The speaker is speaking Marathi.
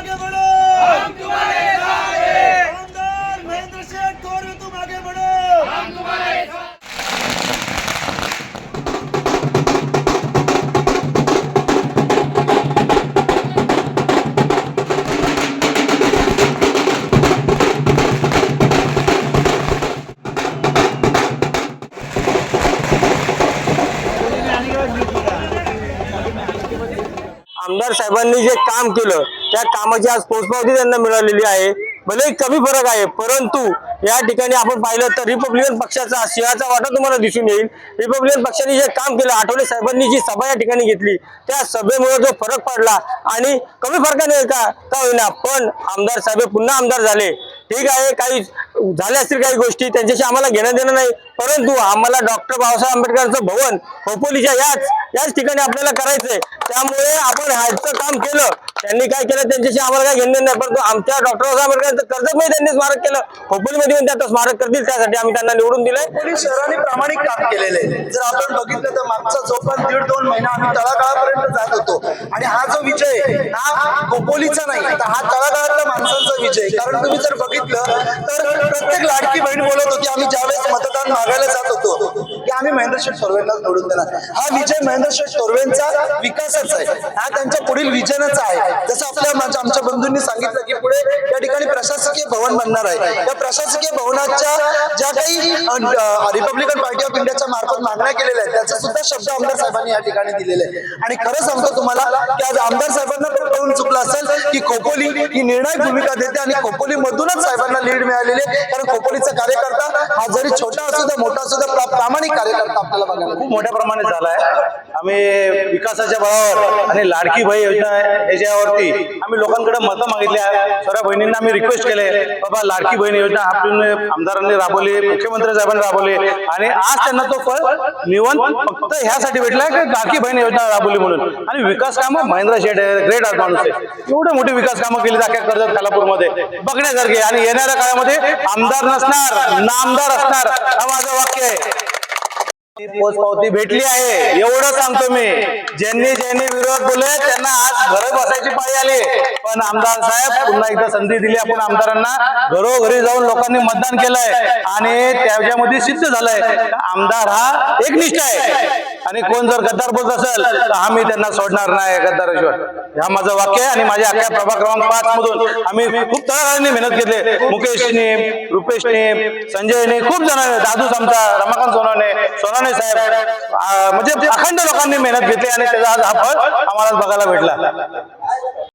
ತ್ಯಾಗಗಳು आमदार साहेबांनी जे काम केलं त्या कामाची आज पोचपावती त्यांना मिळालेली आहे. भले कमी फरक आहे परंतु या ठिकाणी आपण पाहिलं तर रिपब्लिकन पक्षाचा सिंहाचा वाटा तुम्हाला दिसून येईल. रिपब्लिकन पक्षाने जे काम केलं आठवले साहेबांनी जी सभा या ठिकाणी घेतली त्या सभेमुळे जो फरक पडला आणि कमी फरकाने का का होईना पण आमदार साहेब पुन्हा आमदार झाले. ठीक आहे काही झाल्या असतील काही गोष्टी त्यांच्याशी आम्हाला घेणं देणं नाही. परंतु आम्हाला डॉक्टर बाबासाहेब आंबेडकरचं भवन खोपोलीच्या याच याच ठिकाणी आपल्याला करायचंय. त्यामुळे आपण ह्याचं काम केलं. त्यांनी काय केलं? त्यांच्याशी आम्हाला काय घेणं नाही. परंतु आमच्या डॉक्टर बाबासाहेब आंबेडकरांचं कर्जतमध्ये त्यांनी स्मारक केलं. खोपोलीमध्ये येऊन त्याचं स्मारक करतील त्यासाठी आम्ही त्यांना निवडून दिलंय. शहराने प्रामाणिक काम केलेलं आहे. जर आपण बघितलं तर मागचा जो दीड दोन महिना आम्ही तळागाळापर्यंत जात होतो आणि हा जो विजय हा खोपोलीचा नाही तर हा तळागाळातल्या माणसांचा विजय कारण तुम्ही जर बघितलं तर प्रत्येक लाडकी बहीण बोलत होती आम्ही ज्यावेळेस मतदान मागायला जात होतो. की आम्ही महेंद्र शेठ सोरवेंना निवडून देणार. हा विजय महेंद्र शेठ सोरवेंचा विकासच आहे. हा त्यांच्या पुढील विजनच आहे. जसं आपल्या माझ्या आमच्या बंधूंनी सांगितलं की पुढे ठिकाणी प्रशासकीय भवन बनणार आहे. या प्रशासकीय भवनाच्या ज्या काही रिपब्लिकन पार्टी ऑफ इंडियाच्या मार्फत मागण्या केलेल्या आहेत त्याचा सुद्धा शब्द आमदार साहेबांनी या ठिकाणी दिलेले आहे आणि खरं सांगतो तुम्हाला की आज आमदार साहेबांना कळून चुकलं असेल की खोपोली ही निर्णायक भूमिका देते आणि खोपोली मधूनच साहेबांना लीड मिळालेली आहे. कारण खोपोलीचा कार्यकर्ता हा जरी छोटा असू द्या मोठा असू द्या प्रामाणिक कार्यकर्ता आपल्याला बघायला खूप मोठ्या प्रमाणात झाला आहे आम्ही विकासाच्या बळावर आणि लाडकी बहीण योजना याच्यावरती आम्ही लोकांकडे मतं मागितली आहे सर्व बहिणींना आम्ही रिक्वेस्ट केले. बाबा लाडकी बहीण योजना आपण आमदारांनी राबवली मुख्यमंत्री साहेबांनी राबवली. आणि आज त्यांना तो फळ निवंत फक्त ह्यासाठी भेटलाय की लाडकी बहीण योजना राबवली म्हणून. आणि विकास कामं महेंद्र शेठ आहे ग्रेट आज माणूस आहे एवढे मोठी विकास कामं केली अख्ख्या कर्जत खालापूरमध्ये. बघण्यासारखे. आणि येणाऱ्या काळामध्ये आमदार नसणार नामदार असणार. हा माझं वाक्य आहे. पोचपावती भेटली आहे. एवढं सांगतो मी. ज्यांनी ज्यांनी विरोध बोलले त्यांना आज घरी बसायची पाळी आली. पण आमदार साहेब पुन्हा एकदा संधी दिली आपण आमदारांना. घरोघरी जाऊन लोकांनी मतदान केलंय आणि त्याच्यामध्ये सिद्ध झालंय. आमदार हा एकनिष्ठ आहे. आणि कोण जर गद्दार बोलत असेल तर आम्ही त्यांना सोडणार नाही गद्दाराशिवाय. हा माझं वाक्य आहे आणि माझ्या अख्ख्या प्रभाग क्रमांक पाच मधून आम्ही खूप तळाने मेहनत घेतली. मुकेशने रुपेशने संजयने खूप जणांनी दादूच आमचा रमाकांत सोनाने सोनाने साहेब. म्हणजे अखंड लोकांनी मेहनत घेतली आणि त्याचा आज हा फळ आम्हाला बघायला भेटला.